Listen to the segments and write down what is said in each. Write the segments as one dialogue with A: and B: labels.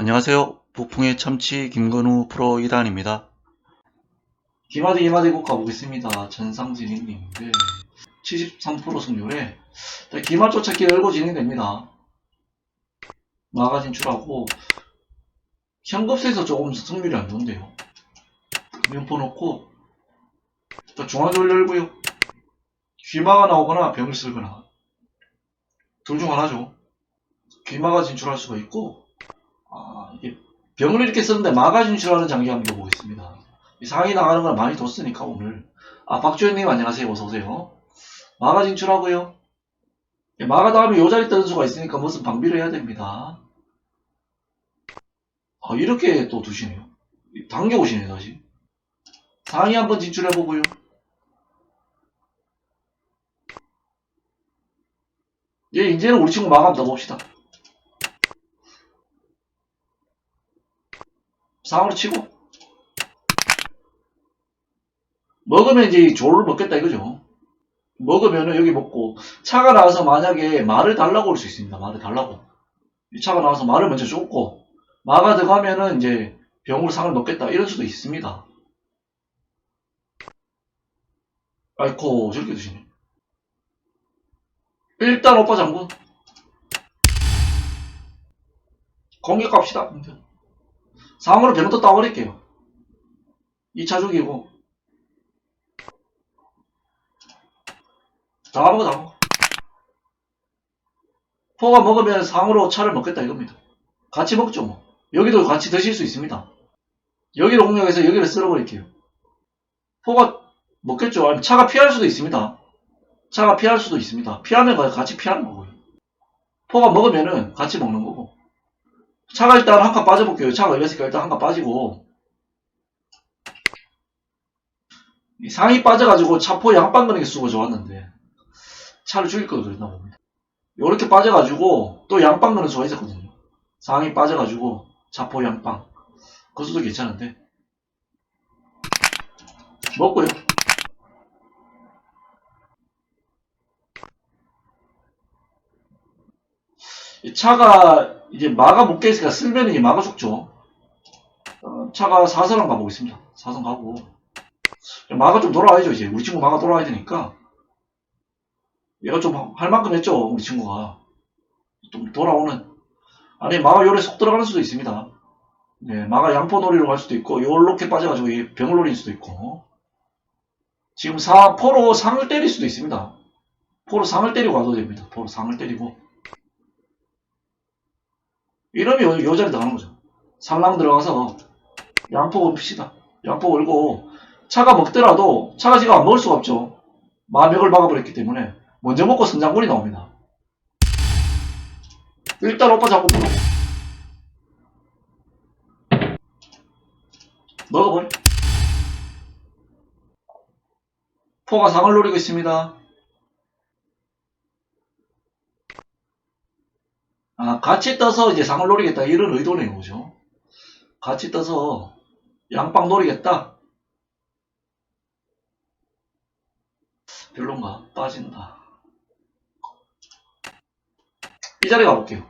A: 안녕하세요. 북풍의 참치 김건우 프로 2단입니다. 기마디 기마디 국 가보겠습니다. 전상진님인데 73% 승률에 기마 쫓아기 열고 진행됩니다. 마가 진출하고 현급세에서 조금 승률이 안 좋은데요. 면포 놓고 중앙을 열고요. 귀마가 나오거나 병을 쓸거나 둘 중 하나죠. 귀마가 진출할 수가 있고 아, 이게 병을 이렇게 쓰는데 마가 진출하는 장기 한번 보겠습니다. 이 상이 나가는 걸 많이 뒀으니까 오늘. 아, 박주현님 안녕하세요. 어서오세요. 마가 진출하고요. 예, 마가 다음에 요 자리 뜨는 수가 있으니까 무슨 방비를 해야 됩니다. 아, 이렇게 또 두시네요. 당겨오시네요, 다시. 상위 한번 진출해보고요. 예, 이제는 우리 친구 마감 넣어봅시다. 상으로 치고 먹으면 이제 이 조를 먹겠다 이거죠. 먹으면은 여기 먹고 차가 나와서 만약에 말을 달라고 올 수 있습니다. 말을 달라고. 이 차가 나와서 말을 먼저 쫓고 마가 들어가면은 이제 병으로 상을 넣겠다 이럴 수도 있습니다. 아이코 저렇게 드시네. 일단 오빠 장군 공격 갑시다. 상으로 병도 따버릴게요. 2차 죽이고. 다 먹어, 다 먹어. 포가 먹으면 상으로 차를 먹겠다 이겁니다. 같이 먹죠, 뭐. 여기도 같이 드실 수 있습니다. 여기를 공격해서 여기를 쓸어버릴게요. 포가 먹겠죠. 아니면 차가 피할 수도 있습니다. 차가 피할 수도 있습니다. 피하면 같이 피하는 거고요. 포가 먹으면은 같이 먹는 거고. 차가 일단 한 칸 빠져볼게요. 차가 열렸으니까 일단 한 칸 빠지고. 이 상이 빠져가지고 차포 양빵 거는 게 수가 좋았는데. 차를 죽일 거 그랬나 봅니다. 요렇게 빠져가지고 또 양빵 거는 수가 있었거든요. 상이 빠져가지고 차포 양빵. 그 수도 괜찮은데. 먹고요. 이 차가 이제 마가 묶여 있으니까 쓸면 이제 마가 죽죠. 어, 차가 사선을 가보겠습니다. 사선 가고 마가 좀 돌아와야죠 이제 우리 친구 마가 돌아와야 되니까 얘가 좀 할 만큼 했죠 우리 친구가 좀 돌아오는 아니 마가 요래 속 들어가는 수도 있습니다. 네 마가 양포 놀이로 갈 수도 있고 요렇게 빠져가지고 이 병을 노릴 수도 있고 지금 사 포로 상을 때릴 수도 있습니다. 포로 상을 때리고 가도 됩니다. 포로 상을 때리고 이러면 요, 요 자리 나가는 거죠. 상랑 들어가서 양포 핍시다. 양포 걸고 차가 먹더라도 차가 지금 안 먹을 수가 없죠. 마맥을 막아버렸기 때문에 먼저 먹고 성장군이 나옵니다. 일단 오빠 잡고 먹어. 먹어버려. 포가 상을 노리고 있습니다. 아, 같이 떠서 이제 상을 노리겠다. 이런 의도네요. 그죠? 같이 떠서 양빵 노리겠다. 별론가? 빠진다. 이 자리 가볼게요.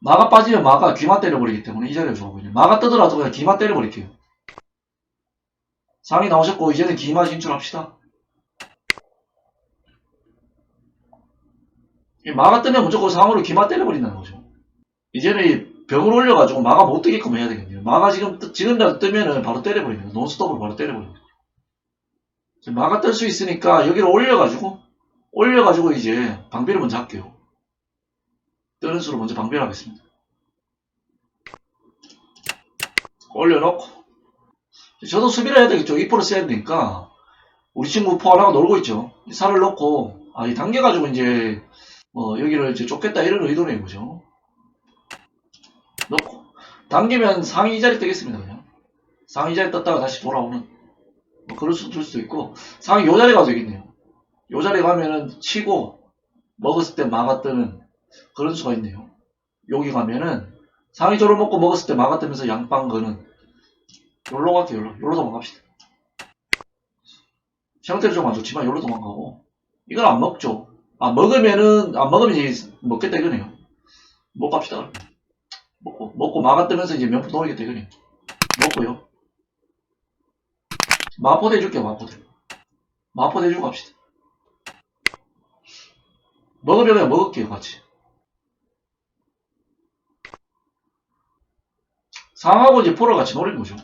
A: 마가 빠지면 마가 귀만 때려버리기 때문에 이 좋아 보이네요. 마가 뜨더라도 그냥 귀만 때려버릴게요. 상이 나오셨고 이제는 귀만 진출합시다. 마가 뜨면 무조건 상으로 귀만 때려버린다는 거죠. 이제는 이 벽을 올려가지고 마가 못 뜨게끔 해야 되겠네요. 마가 지금, 뜨- 지금이라도 뜨면은 바로 때려버립니다. 논스톱으로 바로 때려버립니다. 마가 뜰 수 있으니까 여기를 올려가지고, 올려가지고 이제 방비를 먼저 할게요. 뜨는 수로 먼저 방비를 하겠습니다. 올려놓고, 저도 수비를 해야 되겠죠. 2% 써야 되니까, 우리 친구 포 하나가 놀고 있죠. 이 살을 넣고, 아, 이 당겨가지고 이제, 뭐, 여기를 이제 쫓겠다 이런 의도네요. 그죠? 넣고, 당기면 상위 자리 뜨겠습니다. 그냥. 상위 자리 떴다가 다시 돌아오는, 뭐, 그럴 수도 될 수도 있고, 상위 요 자리 가도 되겠네요. 요 자리 가면은 치고, 먹었을 때 뜨는 그런 수가 있네요. 여기 가면은, 상위 저를 먹고 먹었을 때 뜨면서 양빵 거는, 요로 갈게요, 요로. 요로 도망갑시다. 형태는 좀안 좋지만, 요로 도망가고, 이건 안 먹죠. 아, 먹으면은, 안 먹으면 이제 먹겠다 이거네요. 먹고. 먹고 먹고 마가 뜨면서 이제 면포 돌리겠다 이거니 먹고요. 마포 대줄게요 마포 대. 마포 대주고 갑시다. 먹으면 그냥 먹을게요 같이. 상하고 이제 포로 같이 노린 거죠.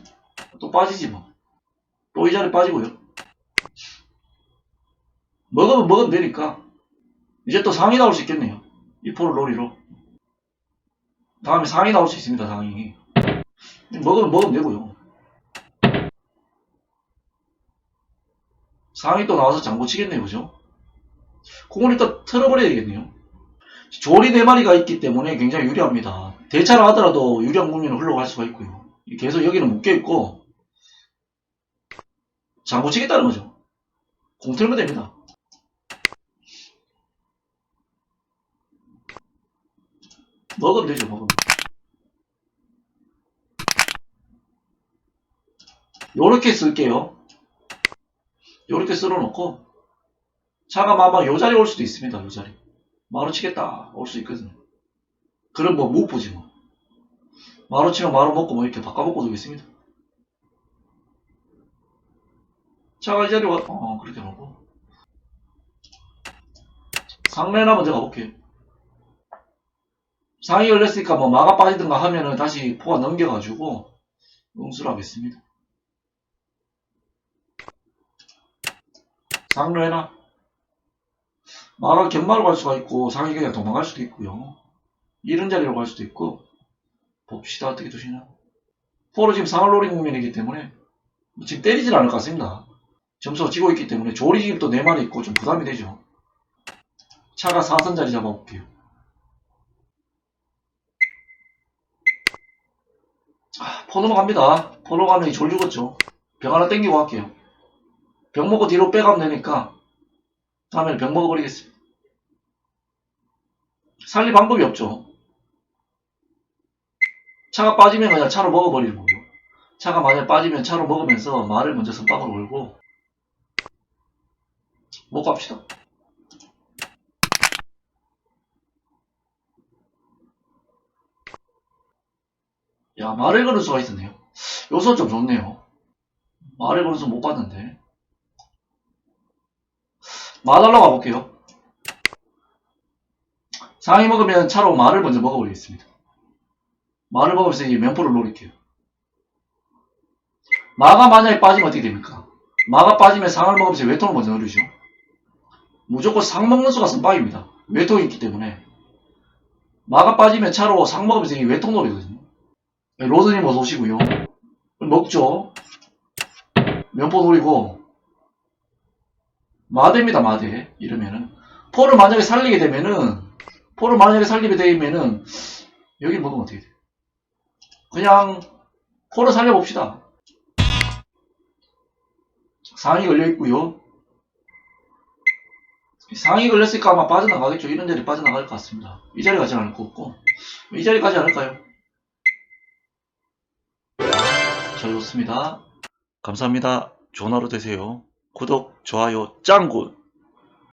A: 또 빠지지 뭐 또 이 자리 빠지고요. 먹으면 먹으면 되니까 이제 또 상이 나올 수 있겠네요. 이 포를 놀이로. 다음에 상이 나올 수 있습니다 상이. 먹으면 먹으면 되고요. 상이 또 나와서 장고 치겠네요 그죠? 공을 일단 틀어버려야 되겠네요. 조리 4마리가 있기 때문에 굉장히 유리합니다. 대차를 하더라도 유리한 국면으로 흘러갈 수가 있고요. 계속 여기는 묶여있고 장고 치겠다는 거죠. 공 틀면 됩니다 먹으면 되죠 먹으면 요렇게 쓸게요. 요렇게 쓸어놓고 차가 아마 요 자리 올 수도 있습니다 요 자리. 마루 치겠다. 올 수 있거든요. 그럼 뭐 무프지 뭐. 마루 치면 마루 먹고 뭐 이렇게 바꿔먹고 두겠습니다. 차가 이 자리 와, 어 그렇게 놓고. 상례나 먼저 가볼게요 상이 열렸으니까 뭐 마가 빠지든가 하면은 다시 포가 넘겨가지고 응수를 하겠습니다. 상로 해라. 마가 견마로 갈 수가 있고 상이 그냥 도망갈 수도 있고요. 이런 자리로 갈 수도 있고 봅시다 어떻게 두시나. 포로 지금 상을 노린 국면이기 때문에 뭐 지금 때리진 않을 것 같습니다. 점수가 지고 있기 때문에 조리 지금 또 4마리 있고 좀 부담이 되죠. 차가 4선 자리 잡아볼게요. 포노로 갑니다. 포노 가면 졸 죽었죠. 병 하나 땡기고 갈게요. 병 먹고 뒤로 빼가면 되니까 다음에는 병 먹어버리겠습니다. 살릴 방법이 없죠. 차가 빠지면 그냥 차로 먹어버리는 거고요. 차가 만약 빠지면 차로 먹으면서 말을 먼저 선빵으로 걸고 먹고 갑시다. 야, 말을 거는 수가 있었네요. 요소 좀 좋네요. 말을 거는 수못 봤는데. 마달러 가볼게요. 상이 먹으면 차로 말을 먼저 먹어버리겠습니다. 말을 먹으면서 이 면포를 노릴게요. 마가 만약에 빠지면 어떻게 됩니까? 마가 빠지면 상을 먹으면서 외통을 먼저 노리죠. 무조건 상 먹는 수가 선빵입니다. 외통이 있기 때문에. 마가 빠지면 차로 상 먹으면서 이 외통 노리거든요. 로드님 어서 오시고요. 먹죠. 면포 노리고 마대입니다 마대 이러면은 포를 만약에 살리게 되면은 포를 만약에 살리게 되면은 여기 먹으면 어떻게 돼? 그냥 포를 살려봅시다. 상이 걸려 있고요. 상이 걸렸으니까 아마 빠져나가겠죠. 이런 자리 빠져나갈 것 같습니다. 이 자리 가지 않을 것 같고 이 자리 가지 않을까요? 잘 좋습니다. 감사합니다. 좋은 하루 되세요. 구독, 좋아요, 짱굿!